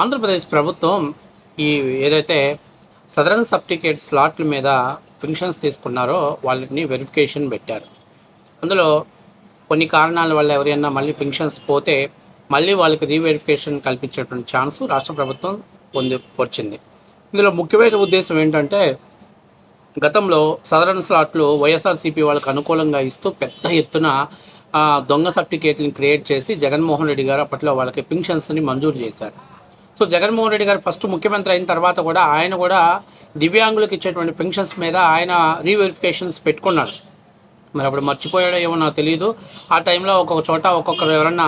ఆంధ్రప్రదేశ్ ప్రభుత్వం ఈ ఏదైతే సదరన్ సర్టిఫికేట్ స్లాట్ల మీద ఫంక్షన్స్ తీసుకున్నారో వాళ్ళని వెరిఫికేషన్ పెట్టారు. అందులో కొన్ని కారణాల వల్ల ఎవరైనా మళ్ళీ పెన్షన్స్ పోతే మళ్ళీ వాళ్ళకి రీవెరిఫికేషన్ కల్పించేటువంటి ఛాన్స్ రాష్ట్ర ప్రభుత్వం పొందిపరిచింది ఇందులో ముఖ్యమైన ఉద్దేశం ఏంటంటే గతంలో సదరన్ స్లాట్లు వైఎస్ఆర్సీపీ వాళ్ళకి అనుకూలంగా ఇస్తూ పెద్ద ఎత్తున దొంగ సర్టిఫికేట్ని క్రియేట్ చేసి జగన్మోహన్ రెడ్డి గారు అప్పట్లో వాళ్ళకి పెన్షన్స్ని మంజూరు చేశారు. సో జగన్మోహన్ రెడ్డి గారు ఫస్ట్ ముఖ్యమంత్రి అయిన తర్వాత కూడా ఆయన కూడా దివ్యాంగులకు ఇచ్చేటువంటి పెన్షన్స్ మీద ఆయన రీవెరిఫికేషన్స్ పెట్టుకున్నాడు మరి అప్పుడు మర్చిపోయాడో ఏమో నాకు తెలియదు ఆ టైంలో ఒక్కొక్క చోట ఒక్కొక్కరు ఎవరన్నా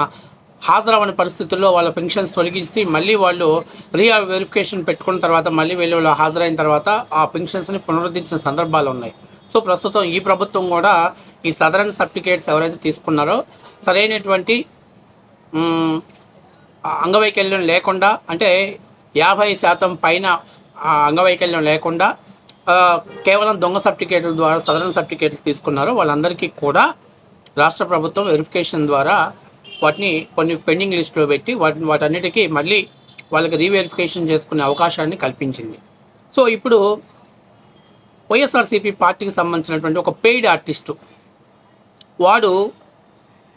హాజరవని పరిస్థితుల్లో వాళ్ళ పెన్షన్స్ తొలగించి మళ్ళీ వాళ్ళు రీ వెరిఫికేషన్ పెట్టుకున్న తర్వాత మళ్ళీ వెళ్ళి వాళ్ళు హాజరైన తర్వాత ఆ పెన్షన్స్ని పునరుద్ధరించిన సందర్భాలు ఉన్నాయి. సో ప్రస్తుతం ఈ ప్రభుత్వం కూడా ఈ సదరన్ సర్టిఫికేట్స్ ఎవరైతే తీసుకున్నారో సరైనటువంటి అంగవైకల్యం లేకుండా అంటే యాభై శాతం పైన అంగవైకల్యం లేకుండా కేవలం దొంగ సర్టిఫికేట్ల ద్వారా సదరన్ సర్టిఫికేట్లు తీసుకున్నారు. వాళ్ళందరికీ కూడా రాష్ట్ర ప్రభుత్వం వెరిఫికేషన్ ద్వారా వాటిని కొన్ని పెండింగ్ లిస్టులో పెట్టి వాటిని వాటన్నిటికీ మళ్ళీ వాళ్ళకి రీవెరిఫికేషన్ చేసుకునే అవకాశాన్ని కల్పించింది. సో ఇప్పుడు వైఎస్ఆర్సీపీ పార్టీకి సంబంధించినటువంటి ఒక పెయిడ్ ఆర్టిస్టు వాడు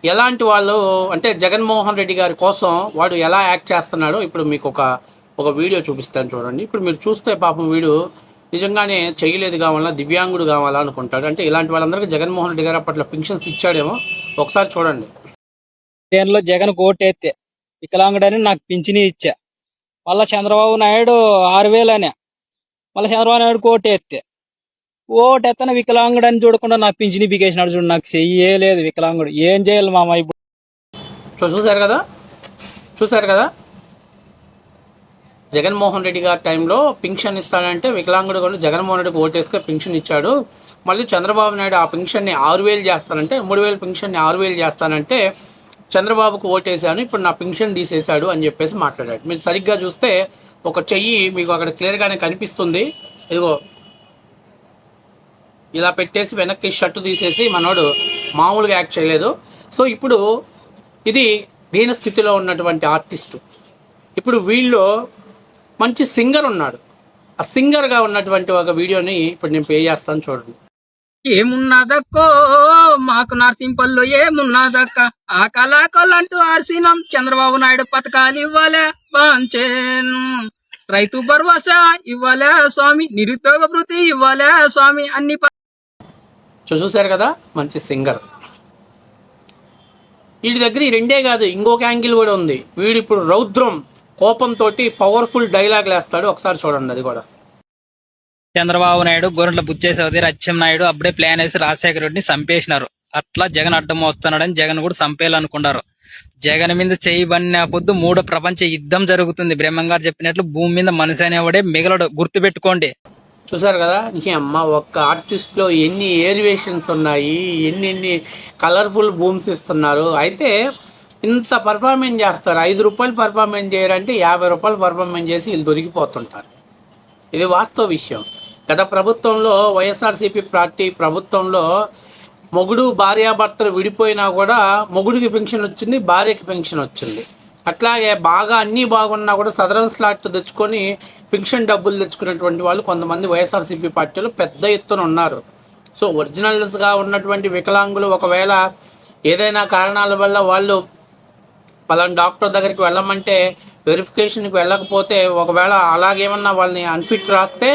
ఎలాంటి వాళ్ళు అంటే జగన్మోహన్ రెడ్డి గారి కోసం వాడు ఎలా యాక్ట్ చేస్తున్నాడో ఇప్పుడు మీకు ఒక ఒక వీడియో చూపిస్తాను చూడండి. ఇప్పుడు మీరు చూస్తే పాపం వీడు నిజంగానే చేయలేదు కావాలా దివ్యాంగుడు కావాలా అనుకుంటాడు అంటే ఇలాంటి వాళ్ళందరికీ జగన్మోహన్ రెడ్డి గారు అప్పట్లో పెన్షన్స్ ఇచ్చాడేమో. ఒకసారి చూడండి. దేనిలో జగన్ కోటెత్తే వికలాంగుడని నాకు పింఛని ఇచ్చా. మళ్ళా చంద్రబాబు నాయుడు ఆరు వేలు అనే మళ్ళీ చంద్రబాబు నాయుడు కోటెత్తే. ఓటెత్తన వికలాంగుడని చూడకుండా నా పింఛని బిగేసినాడు చూడు నాకు చెయ్యే లేదు వికలాంగుడు. ఏం చేయాలి మామ ఇప్పుడు? సో చూశారు కదా? చూశారు కదా? జగన్మోహన్ రెడ్డి గారి టైంలో పింఛన్ ఇస్తాడంటే వికలాంగుడు కూడా జగన్మోహన్ రెడ్డికి ఓటేస్తే పింఛన్ ఇచ్చాడు. మళ్ళీ చంద్రబాబు నాయుడు ఆ పింఛన్ని ఆరు వేలు చేస్తానంటే మూడు వేలు పింఛన్ని ఆరు వేలు చేస్తానంటే చంద్రబాబుకు ఓటేశాను ఇప్పుడు నా పింఛన్ తీసేశాడు అని చెప్పేసి మాట్లాడాడు. మీరు సరిగ్గా చూస్తే ఒక చెయ్యి మీకు అక్కడ క్లియర్గానే కనిపిస్తుంది. ఇదిగో ఇలా పెట్టేసి వెనక్కి షర్టు తీసేసి మనోడు మామూలుగా యాక్ట్ చేయలేదు. సో ఇప్పుడు ఇది దీన స్థితిలో ఉన్నటువంటి ఆర్టిస్టు. ఇప్పుడు వీళ్ళు మంచి సింగర్ ఉన్నాడు. ఆ సింగర్గా ఉన్నటువంటి ఒక వీడియోని ఇప్పుడు నేను పే చేస్తాను చూడండి. ఏమున్నదక్కో? మాకు నర్సింపల్లో ఏమున్నదక్క? ఆ కళాకొలంటూ ఆర్సినం. చంద్రబాబు నాయుడు పథకాలు ఇవ్వాలే బాంచేను. రైతు భరోసా ఇవ్వలే స్వామి. నిరుద్యోగ భృతి ఇవ్వలే స్వామి. అన్ని సో చూశారు కదా? మంచి సింగర్. వీడి దగ్గర ఈ రెండే కాదు ఇంకొక యాంగిల్ కూడా ఉంది. వీడు ఇప్పుడు రౌద్రం కోపంతో పవర్ఫుల్ డైలాగ్ వేస్తాడు ఒకసారి చూడండి అది కూడా. చంద్రబాబు నాయుడు గొర్రెల బుచ్చేసవతి రచ్చం అచ్చెం నాయుడు అప్పుడే ప్లాన్ వేసి రాజశేఖర రెడ్డిని చంపేసినారు. అట్లా జగన్ అడ్డం వస్తున్నాడని జగన్ కూడా చంపేయాలనుకున్నారు. జగన్ మీద చేయబడిన పొద్దు మూడో ప్రపంచ యుద్ధం జరుగుతుంది. బ్రహ్మంగారు చెప్పినట్లు భూమి మీద మనిషి అనేవాడే మిగలడు. గుర్తుపెట్టుకోండి. చూసారు కదా? ఇంకే అమ్మ ఒక్క ఆర్టిస్ట్లో ఎన్ని ఏరివేషన్స్ ఉన్నాయి ఎన్ని ఎన్ని కలర్ఫుల్ బూమ్స్ ఇస్తున్నారు. అయితే ఇంత పర్ఫార్మెన్స్ చేస్తారు. ఐదు రూపాయలు పర్ఫార్మెన్స్ చేయరంటే యాభై రూపాయలు పర్ఫార్మెన్స్ చేసి వీళ్ళు దొరికిపోతుంటారు. ఇది వాస్తవ విషయం. గత ప్రభుత్వంలో వైఎస్ఆర్సీపీ పార్టీ ప్రభుత్వంలో మొగుడు భార్యాభర్తలు విడిపోయినా కూడా మొగుడికి పెన్షన్ వచ్చింది భార్యకి పెన్షన్ వచ్చింది. అట్లాగే బాగా అన్నీ బాగున్నా కూడా సదరన్ స్లాట్ తెచ్చుకొని పెన్షన్ డబ్బులు తెచ్చుకున్నటువంటి వాళ్ళు కొంతమంది వైఎస్ఆర్సీపీ పార్టీలో పెద్ద ఎత్తున ఉన్నారు. సో ఒరిజినల్స్గా ఉన్నటువంటి వికలాంగులు ఒకవేళ ఏదైనా కారణాల వల్ల వాళ్ళు పలానా డాక్టర్ దగ్గరికి వెళ్ళమంటే వెరిఫికేషన్కి వెళ్ళకపోతే ఒకవేళ అలాగేమన్నా వాళ్ళని అన్ఫిట్ రాస్తే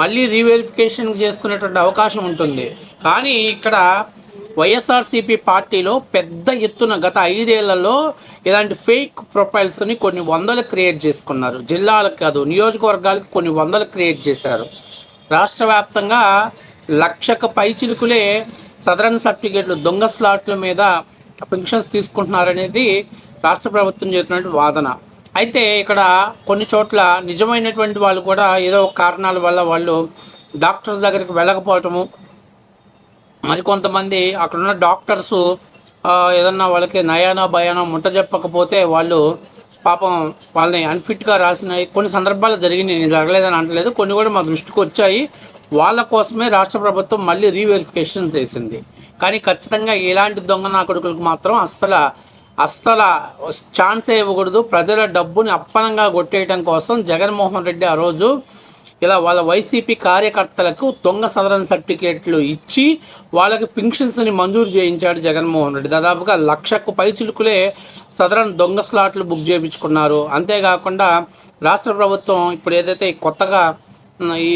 మళ్ళీ రీవెరిఫికేషన్ చేసుకునేటువంటి అవకాశం ఉంటుంది. కానీ ఇక్కడ వైఎస్ఆర్సీపీ పార్టీలో పెద్ద ఎత్తున గత ఐదేళ్ళలో ఇలాంటి ఫేక్ ప్రొఫైల్స్ని కొన్ని వందలు క్రియేట్ చేసుకున్నారు. జిల్లాలకు కాదు నియోజకవర్గాలకు కొన్ని వందలు క్రియేట్ చేశారు. రాష్ట్ర వ్యాప్తంగా లక్షకు పైచిలుకులే సదరన్ సర్టిఫికేట్లు దొంగ స్లాట్ల మీద పెన్షన్స్ తీసుకుంటున్నారనేది రాష్ట్ర ప్రభుత్వం చేస్తున్నటువంటి వాదన. అయితే ఇక్కడ కొన్ని చోట్ల నిజమైనటువంటి వాళ్ళు కూడా ఏదో ఒక కారణాల వల్ల వాళ్ళు డాక్టర్స్ దగ్గరికి వెళ్ళకపోవటము మరి కొంతమంది అక్కడున్న డాక్టర్స్ ఆ, ఏదన్నా వాళ్ళకి నయానో భయానో ముట్ట చెప్పకపోతే వాళ్ళు పాపం వాళ్ళని అన్ఫిట్గా రాసినాయి కొన్ని సందర్భాలు జరిగినాయి. నేను జరగలేదని అనట్లేదు. కొన్ని కూడా మా దృష్టికి వచ్చాయి. వాళ్ళ కోసమే రాష్ట్ర ప్రభుత్వం మళ్ళీ రీవెరిఫికేషన్ చేసింది. కానీ ఖచ్చితంగా ఇలాంటి దొంగ నా కొడుకులకు మాత్రం అస్సలు అస్సలు ఛాన్సే ఇవ్వకూడదు. ప్రజల డబ్బుని అప్పనంగా కొట్టేయటం కోసం జగన్మోహన్ రెడ్డి ఆ రోజు ఇలా వాళ్ళ వైసీపీ కార్యకర్తలకు దొంగ సదరన్ సర్టిఫికేట్లు ఇచ్చి వాళ్ళకి పింఛన్స్ని మంజూరు చేయించాడు జగన్మోహన్ రెడ్డి. దాదాపుగా లక్షకు పైచిలుకులే సదరన్ దొంగ స్లాట్లు బుక్ చేయించుకున్నారు. అంతేకాకుండా రాష్ట్ర ప్రభుత్వం ఇప్పుడు ఏదైతే కొత్తగా ఈ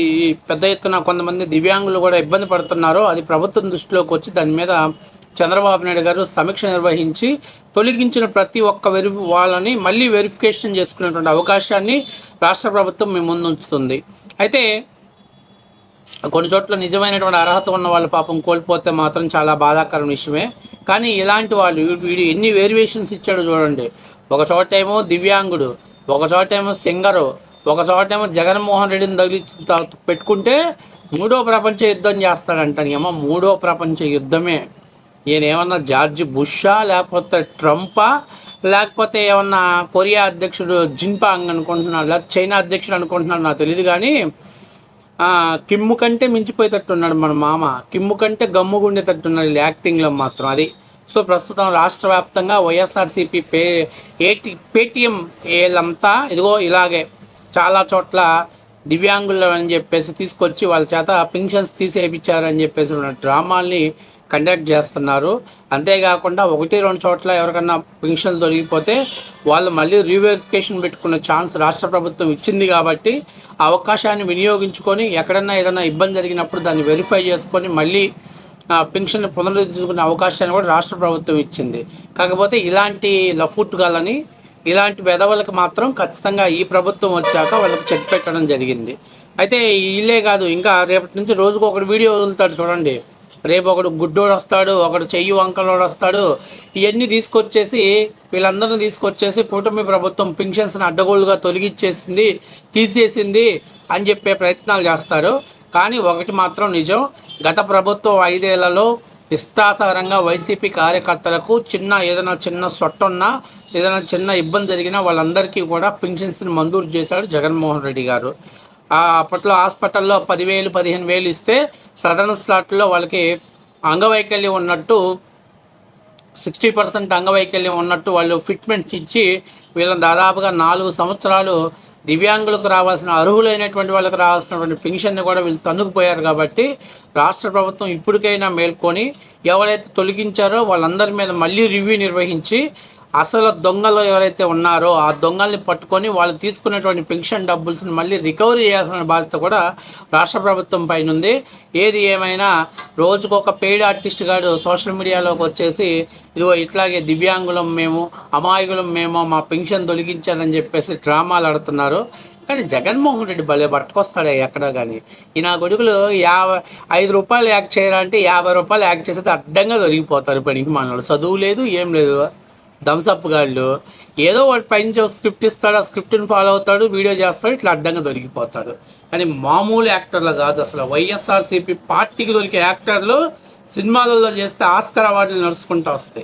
పెద్ద ఎత్తున కొంతమంది దివ్యాంగులు కూడా ఇబ్బంది పడుతున్నారో అది ప్రభుత్వం దృష్టిలోకి వచ్చి దాని మీద చంద్రబాబు నాయుడు గారు సమీక్ష నిర్వహించి తొలగించిన ప్రతి ఒక్క వెరి వాళ్ళని మళ్ళీ వెరిఫికేషన్ చేసుకునేటువంటి అవకాశాన్ని రాష్ట్ర ప్రభుత్వం మీ ముందుంచుతుంది. అయితే కొన్ని చోట్ల నిజమైనటువంటి అర్హత ఉన్న వాళ్ళ పాపం కోల్పోతే మాత్రం చాలా బాధాకరం విషయమే. కానీ ఇలాంటి వాళ్ళు వీడు ఎన్ని వేరియేషన్స్ ఇచ్చాడు చూడండి. ఒక చోట ఏమో దివ్యాంగుడు ఒక చోటేమో సింగరు ఒక చోటేమో జగన్మోహన్ రెడ్డిని తగిలించి పెట్టుకుంటే మూడో ప్రపంచ యుద్ధం చేస్తాడంటాను ఏమో మూడో ప్రపంచ యుద్ధమే. ఈయన ఏమన్నా జార్జ్ బుషా లేకపోతే ట్రంపా లేకపోతే ఏమన్నా కొరియా అధ్యక్షుడు జిన్పాంగ్ అనుకుంటున్నాడు లేకపోతే చైనా అధ్యక్షుడు అనుకుంటున్నాడు నాకు తెలియదు కానీ కిమ్ము కంటే మించిపోయేటట్టున్నాడు మన మామ. కిమ్ము కంటే గమ్ముగుండేటట్టున్నాడు యాక్టింగ్లో మాత్రం అది. సో ప్రస్తుతం రాష్ట్ర వ్యాప్తంగా వైఎస్ఆర్సీపీ పే ఏటి పేటిఎం ఏలంతా ఇదిగో ఇలాగే చాలా చోట్ల దివ్యాంగులు అని చెప్పేసి తీసుకొచ్చి వాళ్ళ చేత పెన్షన్స్ తీసేపించారని చెప్పేసి ఉన్న డ్రామాల్ని కండక్ట్ చేస్తున్నారు. అంతేకాకుండా ఒకటి రెండు చోట్ల ఎవరికన్నా పెన్షన్లు దొరికిపోతే వాళ్ళు మళ్ళీ రీవెరిఫికేషన్ పెట్టుకునే ఛాన్స్ రాష్ట్ర ప్రభుత్వం ఇచ్చింది కాబట్టి ఆ అవకాశాన్ని వినియోగించుకొని ఎక్కడన్నా ఏదైనా ఇబ్బంది జరిగినప్పుడు దాన్ని వెరిఫై చేసుకొని మళ్ళీ ఆ, పెన్షన్ పునరుద్ధరించుకునే అవకాశాన్ని కూడా రాష్ట్ర ప్రభుత్వం ఇచ్చింది. కాకపోతే ఇలాంటి లఫుట్గాలని ఇలాంటి వెధవలకు మాత్రం ఖచ్చితంగా ఈ ప్రభుత్వం వచ్చాక వాళ్ళకి చెక్ పెట్టడం జరిగింది. అయితే వీళ్ళే కాదు ఇంకా రేపటి నుంచి రోజుకు ఒకటి వీడియో వదులుతాడు చూడండి. రేపు ఒకడు గుడ్డోడు వస్తాడు ఒకడు చెయ్యి వంకలోడు వస్తాడు. ఇవన్నీ తీసుకొచ్చేసి వీళ్ళందరినీ తీసుకొచ్చేసి కూటమి ప్రభుత్వం పింఛన్స్ని అడ్డగోలుగా తొలగించేసింది తీసేసింది అని చెప్పే ప్రయత్నాలు చేస్తారు. కానీ ఒకటి మాత్రం నిజం గత ప్రభుత్వం ఐదేళ్ళలో ఇష్టాసారంగా వైసీపీ కార్యకర్తలకు చిన్న ఏదైనా చిన్న సొట్టున్నా ఏదైనా చిన్న ఇబ్బంది జరిగినా వాళ్ళందరికీ కూడా పింఛన్స్ని మంజూరు చేశాడు జగన్మోహన్ రెడ్డి గారు. అప్పట్లో హాస్పిటల్లో పదివేలు పదిహేను వేలు ఇస్తే సదరన్ స్లాట్లో వాళ్ళకి అంగవైకల్యం ఉన్నట్టు సిక్స్టీ పర్సెంట్ అంగవైకల్యం ఉన్నట్టు వాళ్ళు ఫిట్మెంట్ ఇచ్చి వీళ్ళని దాదాపుగా నాలుగు సంవత్సరాలు దివ్యాంగులకు రావాల్సిన అర్హులైనటువంటి వాళ్ళకి రావాల్సినటువంటి పెన్షన్ని కూడా వీళ్ళు తన్నుకుపోయారు కాబట్టి రాష్ట్ర ప్రభుత్వం ఇప్పటికైనా మేల్కొని ఎవరైతే తొలగించారో వాళ్ళందరి మీద మళ్ళీ రివ్యూ నిర్వహించి అసలు దొంగలు ఎవరైతే ఉన్నారో ఆ దొంగల్ని పట్టుకొని వాళ్ళు తీసుకున్నటువంటి పెన్షన్ డబ్బుల్స్ని మళ్ళీ రికవరీ చేయాల్సిన బాధ్యత కూడా రాష్ట్ర ప్రభుత్వం పైన ఉంది ఏది ఏమైనా రోజుకు ఒక పెయిడ్ ఆర్టిస్ట్ గాడు సోషల్ మీడియాలోకి వచ్చేసి ఇదిగో ఇట్లాగే దివ్యాంగులం మేము అమాయకులం మేము మా పెన్షన్ తొలగించారని చెప్పేసి డ్రామాలు ఆడుతున్నారు. కానీ జగన్మోహన్ రెడ్డి భలే పట్టుకొస్తాడే ఎక్కడ కానీ ఈ నా కొడుకులు యాభై ఐదు రూపాయలు యాక్ట్ చేయాలంటే యాభై రూపాయలు యాక్ట్ చేస్తే అడ్డంగా దొరికిపోతారు పనికి మనలో చదువు లేదు ఏం లేదు. థమ్స్అప్ గాళ్ళు. ఏదో వాడు పైన స్క్రిప్ట్ ఇస్తాడు ఆ స్క్రిప్ట్ని ఫాలో అవుతాడు వీడియో చేస్తాడు ఇట్లా అడ్డంగా దొరికిపోతాడు. కానీ మామూలు యాక్టర్లు కాదు అసలు. వైఎస్ఆర్సీపీ పార్టీకి దొరికే యాక్టర్లు సినిమాలలో చేస్తే ఆస్కర్ అవార్డులు నడుచుకుంటూ వస్తాయి.